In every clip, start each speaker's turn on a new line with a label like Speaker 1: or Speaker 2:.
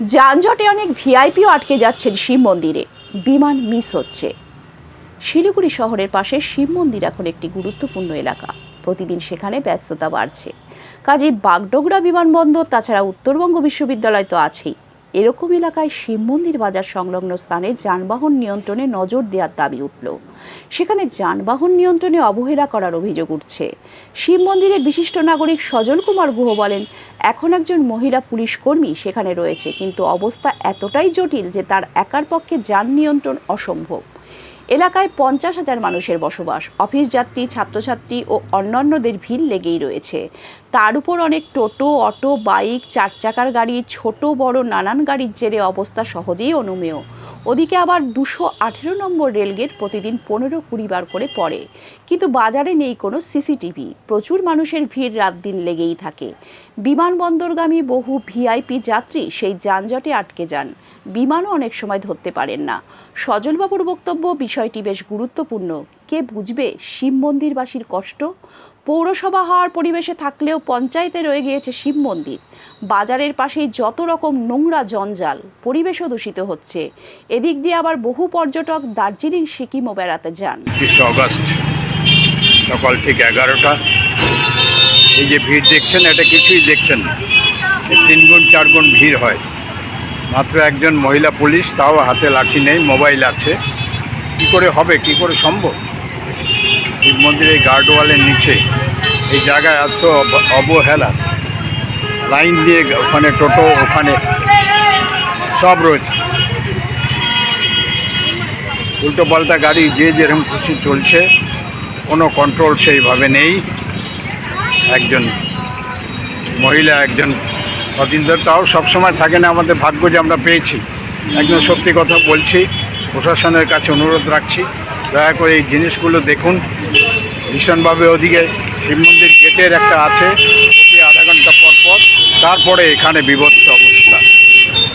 Speaker 1: যানজটে অনেক ভিআইপিও আটকে যাচ্ছেন শিব মন্দিরে। বিমান মিস হচ্ছে। শিলিগুড়ি শহরের পাশে শিব মন্দির এখন একটি গুরুত্বপূর্ণ এলাকা। প্রতিদিন সেখানে ব্যস্ততা বাড়ছে। কাজে বাগডোগরা বিমানবন্দর, তাছাড়া উত্তরবঙ্গ বিশ্ববিদ্যালয় তো আছেই। এরকম এলাকায় শিব মন্দির বাজার সংলগ্ন স্থানে যানবাহন নিয়ন্ত্রণে নজর দেওয়ার দাবি উঠল। সেখানে যানবাহন নিয়ন্ত্রণে অবহেলা করার অভিযোগ উঠছে। শিব মন্দিরের বিশিষ্ট নাগরিক সজল কুমার গুহ বলেন, এখন একজন মহিলা পুলিশ কর্মী সেখানে রয়েছে, কিন্তু অবস্থা এতটাই জটিল যে তার একার পক্ষে যান নিয়ন্ত্রণ অসম্ভব। এলাকায় পঞ্চাশ হাজার মানুষের বসবাস। অফিস যাত্রী, ছাত্রছাত্রী ও অন্যান্যদের ভিড় লেগেই রয়েছে। তার উপর অনেক টোটো, অটো, বাইক, চার চাকার গাড়ি, ছোট, বড়, নানান গাড়ির জেরে অবস্থা সহজেই অনুমেয়। ওদিকে আবার দুশো আঠেরো নম্বর রেলগেট প্রতিদিন পনেরো কুড়ি বার করে পড়ে। কিন্তু বাজারে নেই কোনো সিসিটিভি। প্রচুর মানুষের ভিড় রাত দিন লেগেই থাকে। বিমানবন্দরগামী বহু ভিআইপি যাত্রী সেই যানজটে আটকে যান। বিমানও অনেক সময় ধরতে পারেন না। সজলবাবুর বক্তব্য বিষয়টি বেশ গুরুত্বপূর্ণ। কে বুঝবে শিব মন্দিরবাসীর কষ্ট? পৌরসভা হওয়ার পরিবেশে থাকলেও পঞ্চায়েতে রয়ে গিয়েছে শিব মন্দির। বাজারের পাশেই যত রকম নোংরা জঞ্জাল, পরিবেশও দূষিত হচ্ছে। এদিক দিয়ে আবার বহু পর্যটক দার্জিলিং সিকিমও বেড়াতে যান।
Speaker 2: সকাল ঠিক এগারোটা। এই যে ভিড় দেখছেন, এটা কিছুই দেখছেন তিন গুণ চার গুণ ভিড় হয়। মাত্র একজন মহিলা পুলিশ, তাও হাতে লাঠি নেই, মোবাইল আছে। কি করে হবে, কি করে সম্ভব? শিব মন্দিরের গার্ডওয়ালের নিচে। এই জায়গায় এত অব- অবহেলা। লাইন দিয়ে ওখানে টোটো, ওখানে সব রয়েছে। উল্টো পাল্টা গাড়ি যে যেরকম খুশি চলছে, কোনো কন্ট্রোল সেইভাবে নেই। একজন মহিলা, একজন অতীন্দ্র তাও সবসময় থাকে না, আমাদের ভাগ্য যে আমরা পেয়েছি। একজন সত্যি কথা বলছি, প্রশাসনের কাছে অনুরোধ রাখছি। দয়া করে এই জিনিসগুলো দেখুন। ভীষণভাবে ওদিকে শিব মন্দির গেটের একটা আছে প্রতি আধা ঘণ্টা পর পর তারপরে এখানে বিভৎস অবস্থা।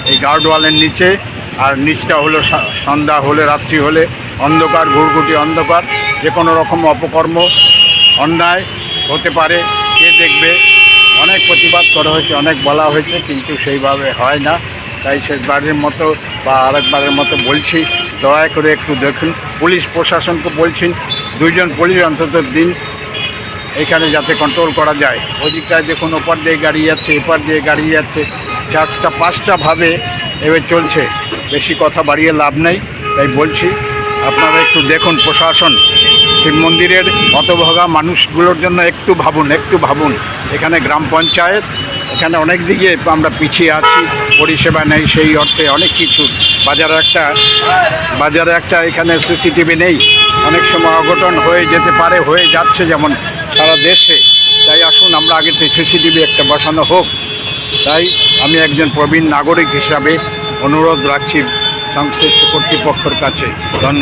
Speaker 2: এই গার্ডওয়ালের নিচে, আর নিচটা হলো সন্ধ্যা হলে, রাত্রি হলে অন্ধকার, ঘুরঘুটি অন্ধকার যে কোনো রকম অপকর্ম, অন্যায় হতে পারে, কে দেখবে? অনেক প্রতিবাদ করা হয়েছে, অনেক বলা হয়েছে, কিন্তু সেইভাবে হয় না। তাই শেষবারের মতো বা আরেকবারের মতো বলছি, দয়া করে একটু দেখুন। পুলিশ প্রশাসনকে বলছি, দুইজন পুলিশ অন্তত দিন এখানে যাতে কন্ট্রোল করা যায়। ওদিকটায় দেখুন, ওপার দিয়ে গাড়ি যাচ্ছে, এপার দিয়ে গাড়ি যাচ্ছে। চারটা, পাঁচটা ভাবে এবার চলছে। বেশি কথা বাড়িয়ে লাভ নেই, তাই বলছি, আপনারা একটু দেখুন প্রশাসন। শিব মন্দিরের হতভোগা মানুষগুলোর জন্য একটু ভাবুন একটু ভাবুন। এখানে গ্রাম পঞ্চায়েত এখানে অনেক দিকে আমরা পিছিয়ে আছি, পরিষেবা নেই সেই অর্থে অনেক কিছু। বাজারে একটা বাজারে একটা এখানে সিসিটিভি নেই। অনেক সময় অঘটন হয়ে যেতে পারে, হয়ে যাচ্ছে যেমন সারা দেশে। তাই আসুন আমরা আগে সিসিটিভি একটা বসানো হোক। তাই আমি একজন প্রবীণ নাগরিক হিসাবে অনুরোধ রাখছি সংশ্লিষ্ট কর্তৃপক্ষের কাছে। ধন্যবাদ।